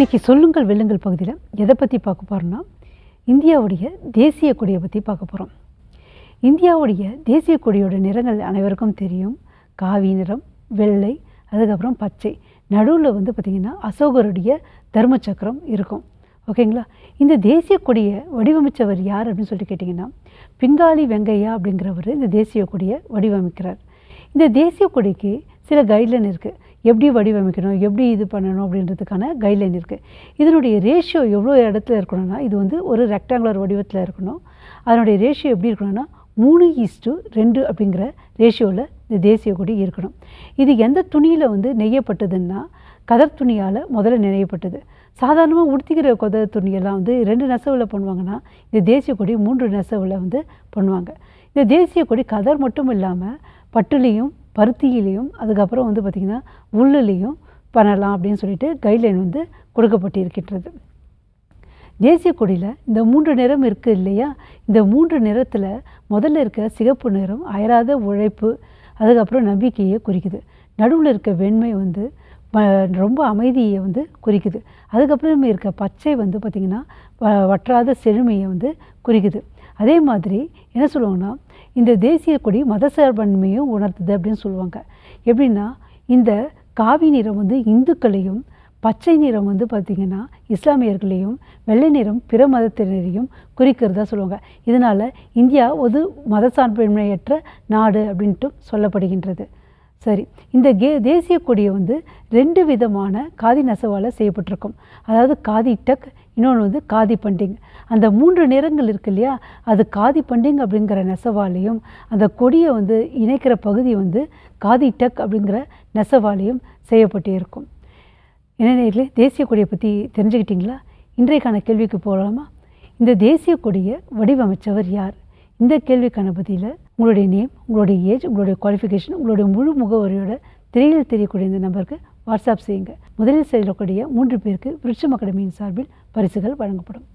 இன்றைக்கி சொல்லுங்கள் வெல்லுங்கள் பகுதியில் எதை பற்றி பார்க்க போகிறோன்னா இந்தியாவுடைய தேசிய கொடியை பற்றி பார்க்க போகிறோம் இந்தியாவுடைய தேசிய கொடியோட நிறங்கள் அனைவருக்கும் தெரியும். காவி நிறம் வெள்ளை அதுக்கப்புறம் பச்சை. நடுவில் வந்து பார்த்திங்கன்னா அசோகருடைய தர்ம சக்கரம் இருக்கும். ஓகேங்களா இந்த தேசிய கொடியை வடிவமைச்சவர் யார் அப்படின்னு சொல்லிட்டு கேட்டிங்கன்னா பிங்காலி வெங்கையா அப்படிங்கிறவர் இந்த தேசிய கொடியை வடிவமைக்கிறார். இந்த தேசிய கொடிக்கு சில கைட்லைன் இருக்குது எப்படி வடிவமைக்கணும் எப்படி இது பண்ணணும் அப்படின்றதுக்கான கைட்லைன் இருக்குது இதனுடைய ரேஷியோ எவ்வளோ இடத்துல இருக்கணும்னா இது வந்து ஒரு ரெக்டாங்குலர் வடிவத்தில் இருக்கணும். அதனுடைய ரேஷியோ எப்படி இருக்கணும்னா மூணு ஈஸ்டு ரெண்டு அப்படிங்கிற ரேஷியோவில் இந்த தேசிய கொடி இருக்கணும். இது எந்த துணியில் வந்து நெய்யப்பட்டதுன்னா கதர் துணியால் முதல்ல நெய்யப்பட்டது. சாதாரணமாக உடுத்திக்கிற கதர் துணியெல்லாம் வந்து ரெண்டு நெசவில் பண்ணுவாங்கன்னா இந்த தேசிய கொடி மூன்று நெசவில் வந்து பண்ணுவாங்க. இந்த தேசிய கொடி கதர் மட்டும் இல்லாமல் பட்டுலேயும் பருத்தியிலையும் அதுக்கப்புறம் வந்து பார்த்திங்கன்னா உள்ளுலேயும் பண்ணலாம் அப்படின்னு சொல்லிட்டு கைட்லைன் வந்து கொடுக்கப்பட்டிருக்கின்றது. தேசிய கொடியில் இந்த மூன்று நிறம் இருக்குது இல்லையா? இந்த மூன்று நிறத்தில் முதல்ல இருக்க சிகப்பு நிறம் அயராத உழைப்பு அதுக்கப்புறம் நம்பிக்கையை குறிக்குது. நடுவில் இருக்க வெண்மை வந்து ரொம்ப அமைதியை வந்து குறிக்குது. அதுக்கப்புறமே இருக்க பச்சை வந்து பார்த்திங்கன்னா வ- வற்றாத செழுமையை வந்து குறிக்குது. அதே மாதிரி என்ன சொல்லுவாங்கன்னா இந்த தேசிய கொடி மத சார்பன்மையும் உணர்த்துது அப்படின்னு சொல்லுவாங்க. எப்படின்னா இந்த காவி நிறம் வந்து இந்துக்களையும் பச்சை நிறம் வந்து பார்த்திங்கன்னா இஸ்லாமியர்களையும் வெள்ளை நிறம் பிற மதத்தினரையும் குறிக்கிறதா சொல்லுவாங்க. இதனால் இந்தியா ஒரு மத சார்பின்மையற்ற நாடு அப்படின்ட்டு சொல்லப்படுகின்றது. சரி இந்த கே தேசிய கொடியை வந்து ரெண்டு விதமான காதி நெசவால் செய்யப்பட்டிருக்கும். அதாவது காதி டக் இன்னொன்று வந்து காதி பண்டிங் அந்த மூன்று நிறங்கள் இருக்கு இல்லையா? அது காதி பண்டிங் அப்படிங்கிற நெசவாலையும் அந்த கொடியை வந்து இணைக்கிற பகுதி வந்து காதி டக் அப்படிங்கிற நெசவாலையும் செய்யப்பட்டு இருக்கும். என்ன நேர்களே தேசிய கொடியை பற்றி தெரிஞ்சுக்கிட்டீங்களா? இன்றைக்கான கேள்விக்கு போகலாமா? இந்த தேசிய கொடியை வடிவமைச்சவர் யார்? இந்த கேள்விக்கான பதில உங்களுடைய நேம் உங்களுடைய ஏஜ் உங்களுடைய குவாலிஃபிகேஷன் உங்களுடைய முழு முகவரியோட திரையில் தெரியக்கூடிய இந்த நம்பருக்கு வாட்ஸ்அப் செய்யுங்க. முதலில் செல்லக்கூடிய மூன்று பேருக்கு விருட்சம் அகாடமியின் சார்பில் பரிசுகள் வழங்கப்படும்.